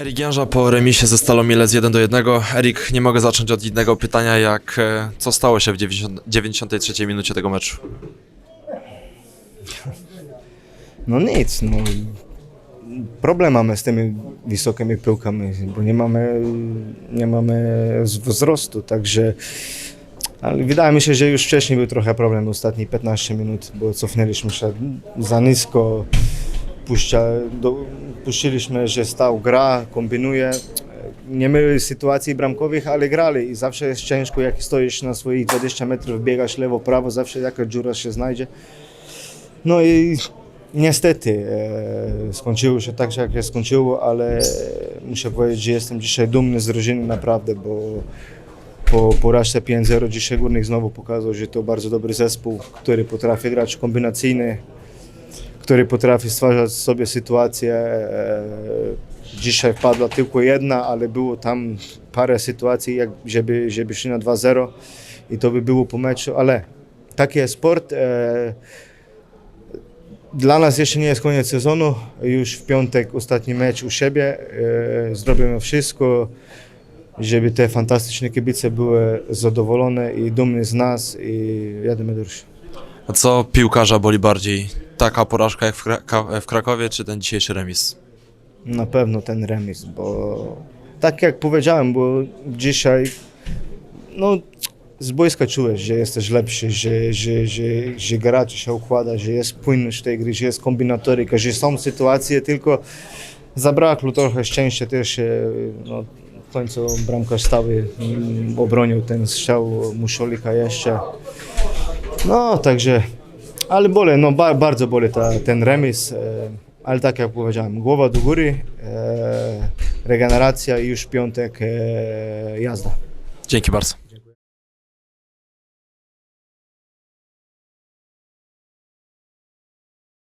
Erik Jęża po remisie ze Stalą Mielec 1 do 1. Erik, nie mogę zacząć od innego pytania, jak e, co stało się w 90, 93 minucie tego meczu? No nic, no. Problem mamy z tymi wysokimi piłkami, bo nie mamy, nie mamy wzrostu, także ale wydaje mi się, że już wcześniej był trochę problem ostatnie 15 minut, bo cofnęliśmy się za nisko, puścia, do, puściliśmy, że stał, gra, kombinuje. Nie mieli sytuacji bramkowych, ale grali i zawsze jest ciężko, jak stoisz na swoich 20 metrów, biegasz lewo, prawo, zawsze jakaś dziura się znajdzie. No i niestety e, skończyło się tak, jak się skończyło, ale muszę powiedzieć, że jestem dzisiaj dumny z drużyny naprawdę, bo po porażce 5-0 dzisiaj Górnik znowu pokazał, że to bardzo dobry zespół, który potrafi grać kombinacyjnie, który potrafi stwarzać sobie sytuacje. E, dzisiaj wpadła tylko jedna, ale było tam parę sytuacji, jak, żeby, żeby szli na 2-0 i to by było po meczu, ale taki jest sport. E, dla nas jeszcze nie jest koniec sezonu. Już w piątek ostatni mecz u siebie. E, Zrobimy wszystko, żeby te fantastyczne kibice były zadowolone i dumne z nas i jadymy dalej. A co piłkarza boli bardziej? Taka porażka jak w, Kra- w Krakowie, czy ten dzisiejszy remis? Na pewno ten remis, bo tak jak powiedziałem, bo dzisiaj no, z boiska czułeś, że jesteś lepszy, że, że, że, że gra ci się układa, że jest płynność tej gry, że jest kombinatoryka, że są sytuacje, tylko zabrakło trochę szczęścia też. No, w końcu bramkarz stały mm, obronił ten strzał Muszolika jeszcze. No, także, ale bole, no ba, bardzo boli ta, ten remis, e, ale tak jak powiedziałem, głowa do góry, e, regeneracja i już piątek e, jazda. Dzięki bardzo.